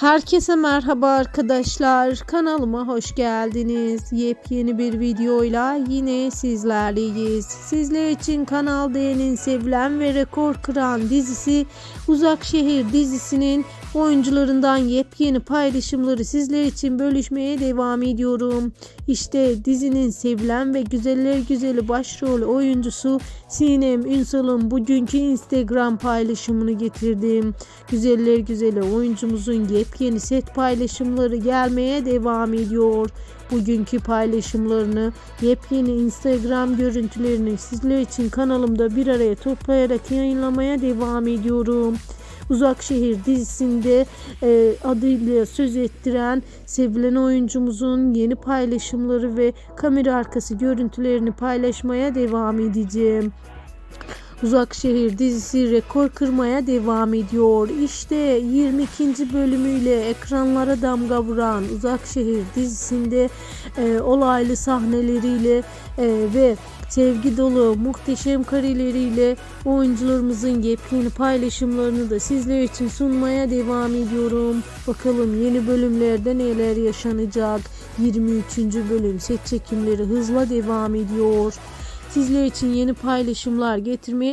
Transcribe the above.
Herkese merhaba arkadaşlar. Kanalıma hoş geldiniz. Yepyeni bir videoyla yine sizlerleyiz. Sizler için Kanal D'nin sevilen ve rekor kıran dizisi Uzak Şehir dizisinin oyuncularından yepyeni paylaşımları sizler için bölüşmeye devam ediyorum. İşte dizinin sevilen ve güzeller güzeli başrol oyuncusu Sinem Ünsal'ın bugünkü Instagram paylaşımını getirdim. Güzeller güzeli oyuncumuzun yepyeni set paylaşımları gelmeye devam ediyor. Bugünkü paylaşımlarını, yepyeni Instagram görüntülerini sizler için kanalımda bir araya toplayarak yayınlamaya devam ediyorum. Uzak Şehir dizisinde e, adıyla söz ettiren sevilen oyuncumuzun yeni paylaşımları ve kamera arkası görüntülerini paylaşmaya devam edeceğim. Uzak Şehir dizisi rekor kırmaya devam ediyor. İşte 22. bölümüyle ekranlara damga vuran Uzak Şehir dizisinde e, olaylı sahneleriyle e, ve sevgi dolu muhteşem kareleriyle oyuncularımızın yepyeni paylaşımlarını da sizler için sunmaya devam ediyorum. Bakalım yeni bölümlerde neler yaşanacak. 23. bölüm set çekimleri hızla devam ediyor. Sizler için yeni paylaşımlar getirmeye